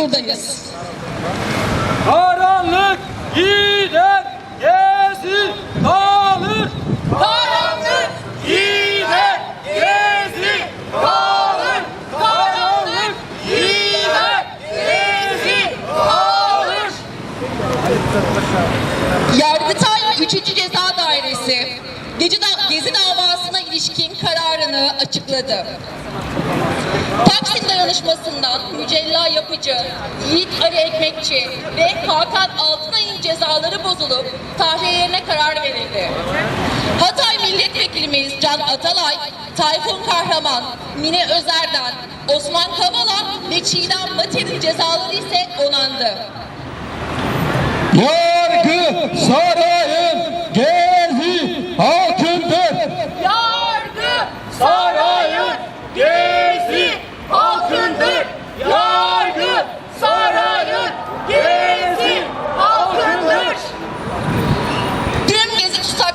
buradayız. Karanlık gider, gezi kalır. Karanlık Gider, gezi kalır. Karanlık gider, gezi kalır. Yargıtay 3. Ceza Dairesi Gezi, da Gezi davasına ilişkin kararını açıkladı. Taksim dayanışmasından Mücella Yapıcı, Yiğit Ali Ekmekçi ve Hakan Altınay'ın cezaları bozulup tahliyelerine karar verildi. Hatay Milletvekilimiz Can Atalay, Tayfun Kahraman, Mine Özer'den, Osman Kavala ve Çiğdem Mater'in cezaları ise onandı. Yargı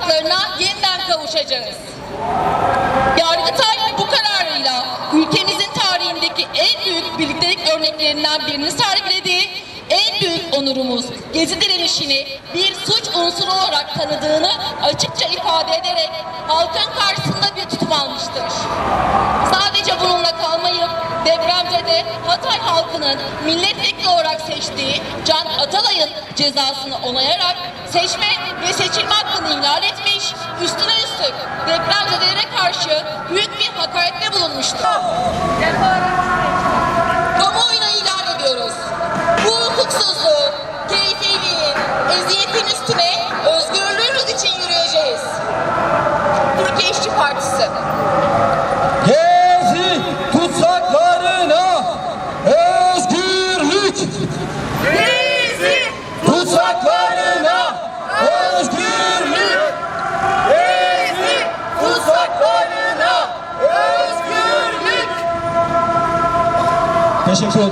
gezi tutsaklarına yeniden kavuşacağız. Yargıtay bu kararıyla ülkemizin tarihindeki en büyük birliktelik örneklerinden birini sergilediği en büyük onurumuz gezi direnişini bir suç unsuru olarak tanıdığını açıkça ifade ederek halkın karşısında bir tutum almıştır. Sadece bununla kalmayıp depremzede Hatay halkının milletvekili olarak seçtiği Can Atalay'ın cezasını onayarak seçme ve seçilme ihlal etmiş, üstüne üstlük depremzedelere karşı büyük bir hakarette bulunmuştur. Kamuoyuna ilan ediyoruz. Bu hukuksuzluğun, keyfiliğin, eziyetin üstüne özgürlüğümüz için yürüyeceğiz. Türkiye 谢谢